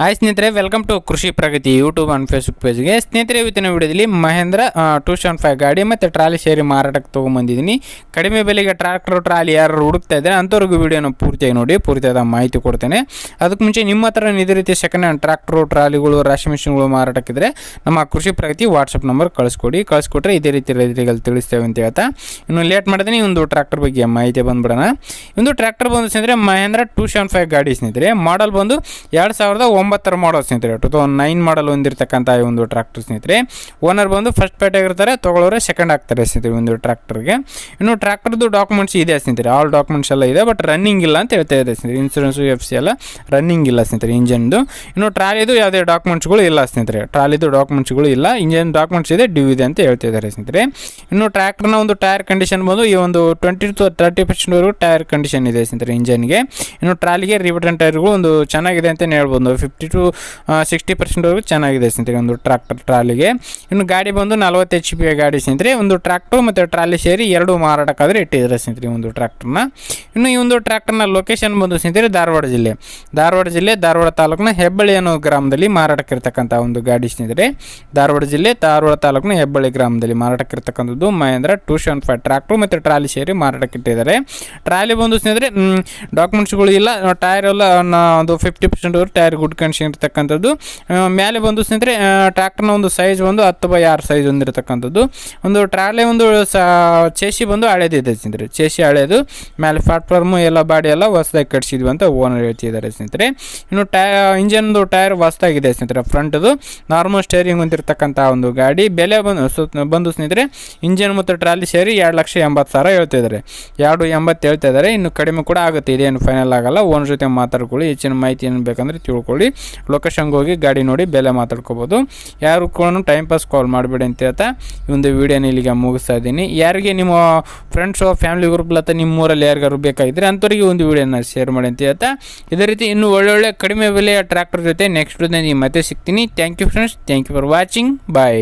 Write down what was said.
Hi ಸ್ನೇಹಿತರೆ welcome to Krishi Pragati YouTube and Facebook ಪೇಜ್ಗೆ ಸ್ನೇಹಿತರೆ, ಇವತ್ತಿನ ವಿಡಿಯೋದಲ್ಲಿ ಮಹೇಂದ್ರ ಟೂ ಸೆವೆನ್ ಫೈವ್ ಗಾಡಿ ಮತ್ತು ಟ್ರಾಲಿ ಸೇರಿ ಮಾರಾಟಕ್ಕೆ ತೊಗೊಂಬಂದಿದ್ದೀನಿ. ಕಡಿಮೆ ಬೆಲೆಗೆ ಟ್ರಾಕ್ಟರ್ ಟ್ರಾಲಿ ಯಾರು ಹುಡುಕ್ತಾ ಇದ್ದಾರೆ ಅಂಥವ್ರಿಗೂ ವಿಡಿಯೋನ ಪೂರ್ತಿಯಾಗಿ ನೋಡಿ, ಪೂರ್ತಿಯಾದ ಮಾಹಿತಿ ಕೊಡ್ತೇನೆ. ಅದಕ್ಕೆ ಮುಂಚೆ ನಿಮ್ಮ ಹತ್ರ ಇದೇ ರೀತಿ ಸೆಕೆಂಡ್ ಹ್ಯಾಂಡ್ ಟ್ರ್ಯಾಕ್ಟ್ರು ಟ್ರಾಲಿಗಳು, ರಾಶಿ ಮಿಷಿನ್ಗಳು ಮಾರಾಟಕ್ಕಿದ್ರೆ ನಮ್ಮ ಕೃಷಿ ಪ್ರಗತಿ ವಾಟ್ಸಪ್ ನಂಬರ್ ಕಳಿಸ್ಕೊಡಿ. ಕಳಿಸ್ಕೊಟ್ರೆ ಇದೇ ರೀತಿ ರೈತರಿಗೆ ತಿಳಿಸ್ತೇವೆ ಅಂತ ಹೇಳ್ತಾ. ಇನ್ನು ಲೇಟ್ ಮಾಡಿದ್ರೆ ಒಂದು ಟ್ರ್ಯಾಕ್ಟರ್ ಬಗ್ಗೆ ಮಾಹಿತಿ ಬಂದ್ಬಿಡೋಣ. ಈ ಟ್ರಾಕ್ಟರ್ ಬಂದು ಸ್ನೇಹಿತರೆ, ಮಹೇಂದ್ರ ಟೂ ಸೆವೆನ್ ಫೈವ್ ಗಾಡಿ ಸ್ನೇಹಿತರೆ. ಮಾಡಲ್ ಬಂದು ಎರಡು ಸಾವಿರದ ಒಂಬತ್ತರ ಮಾಡಲ್ ಸ್ನೇಹಿತರೆ ಟು ತೌಸಂಡ್ ನೈನ್ ಮಾಡಲ್ ಹೊಂದಿರತಕ್ಕಂಥ ಈ ಒಂದು ಟ್ರ್ಯಾಕ್ಟರ್ ಸ್ನೇಹಿತರೆ. ಓನರ್ ಬಂದು ಫಸ್ಟ್ ಪೇಟೆ ಆಗಿರ್ತಾರೆ ತೊಗೊಳೋರೆ ಸೆಕೆಂಡ್ ಆಗ್ತಾರೆ ಸ್ನೇಹಿತರೆ ಒಂದು ಟ್ರ್ಯಾಕ್ಟರ್ಗೆ ಇನ್ನು ಟ್ರ್ಯಾಕ್ಟರ್ದು ಡಾಕ್ಯುಮೆಂಟ್ಸ್ ಇದೆ ಸ್ನೇಹಿತರೆ ಆಲ್ ಡಾಕ್ಯುಮೆಂಟ್ಸ್ ಎಲ್ಲ ಇದೆ ಬಟ್ ರನ್ನಿಂಗ್ ಇಲ್ಲ ಅಂತ ಹೇಳ್ತಾ ಇದೆ ಸ್ನೇಹಿತರೆ. ಇನ್ಸೂರೆನ್ಸು ಎಫ್ ಸಿ ಎಲ್ಲ ರನ್ನಿಂಗ್ ಇಲ್ಲ ಸ್ನೇಹಿತರೆ ಇಂಜನ್ದು. ಇನ್ನು ಟ್ರಾಲಿದು ಯಾವುದೇ ಡಾಕ್ಯುಮೆಂಟ್ಸ್ಗಳು ಇಲ್ಲ ಸ್ನೇಹಿತರೆ. ಟ್ರಾಲಿದು ಡಾಕ್ಯುಮೆಂಟ್ಸ್ಗಳು ಇಲ್ಲ, ಇಂಜನ್ ಡಾಕ್ಯುಮೆಂಟ್ಸ್ ಇದೆ, ಡ್ಯೂ ಇದೆ ಅಂತ ಹೇಳ್ತಾ ಇದ್ದಾರೆ ಸ್ನೇಹಿತರೆ. ಇನ್ನು ಟ್ರ್ಯಾಕ್ಟರ್ನ ಒಂದು ಟೈರ್ ಕಂಡೀಷನ್ ಬಂದು ಈ ಒಂದು ಟ್ವೆಂಟಿ ಟು ತರ್ಟಿ ಪರ್ಸೆಂಟ್ವರೆಗೂ ಟೈರ್ ಕಂಡೀಷನ್ ಇದೆ ಸ್ನೇಹಿತರೆ ಇಂಜನ್ಗೆ. ಇನ್ನು ಟ್ರಾಲಿಗೆ ರಿಬಟನ್ ಟೈರ್ಗಳು ಒಂದು ಚೆನ್ನಾಗಿದೆ ಅಂತಲೇ ಹೇಳ್ಬೋದು ಟು ಸಿಕ್ಸ್ಟಿ ಪರ್ಸೆಂಟ್ವರೆಗೂ ಚೆನ್ನಾಗಿದೆ ಸ್ನೇಹಿತರೆ ಒಂದು ಟ್ರಾಕ್ಟರ್ ಟ್ರಾಲಿಗೆ. ಇನ್ನು ಗಾಡಿ ಬಂದು ನಲವತ್ತು ಎಚ್ ಪಿ ಗಾಡಿ ಸ್ನೇಹಿತರೆ. ಒಂದು ಟ್ರ್ಯಾಕ್ಟರ್ ಮತ್ತು ಟ್ರಾಲಿ ಸೇರಿ ಎರಡು ಮಾರಾಟಕ್ಕಾದರೆ ಇಟ್ಟಿದ್ದಾರೆ ಸ್ನೇಹಿತರೆ ಒಂದು ಟ್ರ್ಯಾಕ್ಟರ್ನ. ಇನ್ನು ಈ ಒಂದು ಟ್ರ್ಯಾಕ್ಟರ್ನ ಲೊಕೇಶನ್ ಬಂದು ಸ್ನೇಹಿತರೆ ಧಾರವಾಡ ಜಿಲ್ಲೆ. ಧಾರವಾಡ ಜಿಲ್ಲೆ, ಧಾರವಾಡ ತಾಲೂಕಿನ ಹೆಬ್ಬಳ್ಳಿ ಅನ್ನೋ ಗ್ರಾಮದಲ್ಲಿ ಮಾರಾಟಕ್ಕಿರ್ತಕ್ಕಂಥ ಒಂದು ಗಾಡಿ ಸ್ನೇಹಿತರೆ. ಧಾರವಾಡ ಜಿಲ್ಲೆ, ಧಾರವಾಡ ತಾಲೂಕಿನ ಹೆಬ್ಬಳ್ಳಿ ಗ್ರಾಮದಲ್ಲಿ ಮಾರಾಟಕ್ಕಿರ್ತಕ್ಕಂಥದ್ದು Mahindra two seven five tractor ಮತ್ತು ಟ್ರಾಲಿ ಸೇರಿ ಮಾರಾಟಕ್ಕಿಟ್ಟಿದ್ದಾರೆ. ಟ್ರಾಲಿ ಬಂದು ಸ್ನೇಹಿತರೆ ಡಾಕ್ಯುಮೆಂಟ್ಸ್ಗಳು ಇಲ್ಲ. ಟೈರ್ ಎಲ್ಲ ಒಂದು fifty percent tyre good condition ಇರ್ತಕ್ಕಂಥದ್ದು. ಮೇಲೆ ಬಂದು ಸ್ನೇಹಿತರೆ ಟ್ರ್ಯಾಕ್ಟರ್ನ ಒಂದು ಸೈಜ್ ಬಂದು ಹತ್ತು ಬೈ ಆರು ಸೈಜ್ ಹೊಂದಿರತಕ್ಕಂಥದ್ದು ಒಂದು ಟ್ರಾಲಿ ಒಂದು ಚೇಸಿ ಬಂದು ಹಳೇದಿದೆ ಸ್ನೇಹಿತರೆ. ಚೇಸಿ ಹಳೇದು. ಮೇಲೆ ಪ್ಲಾಟ್ಫಾರ್ಮು ಎಲ್ಲ, ಬಾಡಿ ಎಲ್ಲ ಹೊಸದಾಗಿ ಕಟ್ಸಿದ್ವಿ ಅಂತ ಓನರ್ ಹೇಳ್ತಿದ್ದಾರೆ ಸ್ನೇಹಿತರೆ. ಇನ್ನು ಟೈ, ಇಂಜನ್ದು ಟೈರ್ ಹೊಸದಾಗಿದೆ ಸ್ನೇಹಿತರೆ, ಫ್ರಂಟ್ದು. ನಾರ್ಮಲ್ ಸ್ಟೇರಿಂಗ್ ಹೊಂದಿರತಕ್ಕಂಥ ಒಂದು ಗಾಡಿ. ಬೆಲೆ ಬಂದು ಬಂದು ಸ್ನೇಹಿತರೆ, ಇಂಜನ್ ಮತ್ತು ಟ್ರಾಲಿ ಸೇರಿ ಎರಡು ಲಕ್ಷ ಎಂಬತ್ತು ಸಾವಿರ ಹೇಳ್ತಿದ್ದಾರೆ. ಎರಡು ಎಂಬತ್ತು ಹೇಳ್ತಾ ಇದ್ದಾರೆ ಇನ್ನು ಕಡಿಮೆ ಕೂಡ ಆಗುತ್ತೆ. ಇದೇನು ಫೈನಲ್ ಆಗಲ್ಲ. ಓನರ್ ಜೊತೆ ಮಾತಾಡ್ಕೊಳ್ಳಿ. ಹೆಚ್ಚಿನ ಮಾಹಿತಿ ಏನು ಬೇಕಂದರೆ ತಿಳ್ಕೊಳ್ಳಿ. ಲೊಕೇಶನ್ಗೆ ಹೋಗಿ ಗಾಡಿ ನೋಡಿ ಬೆಲೆ ಮಾತಾಡ್ಕೋಬೋದು. ಯಾರು ಕೂಡ ಟೈಮ್ ಪಾಸ್ ಕಾಲ್ ಮಾಡಬೇಡಿ ಅಂತ ಹೇಳ್ತಾ ಈ ಒಂದು ವಿಡಿಯೋನ ಇಲ್ಲಿಗೆ ಮುಗಿಸ್ತಾ ಇದ್ದೀನಿ. ಯಾರಿಗೆ ನಿಮ್ಮ ಫ್ರೆಂಡ್ಸು ಫ್ಯಾಮಿಲಿ ಗ್ರೂಪ್ ಅಥವಾ ನಿಮ್ಮ ಊರಲ್ಲಿ ಯಾರಿಗಾರು ಬೇಕಾಗಿದ್ದರೆ ಅಂಥವ್ರಿಗೆ ಒಂದು ವೀಡಿಯೋನ ಶೇರ್ ಮಾಡಿ ಅಂತ ಹೇಳ್ತಾ ಇದೇ ರೀತಿ ಇನ್ನೂ ಒಳ್ಳೊಳ್ಳೆ ಕಡಿಮೆ ಬೆಲೆಯ ಟ್ರ್ಯಾಕ್ಟರ್ ಜೊತೆ ನೆಕ್ಸ್ಟ್ ಮತ್ತೆ ಸಿಗ್ತೀನಿ. Thank you friends thank you for watching bye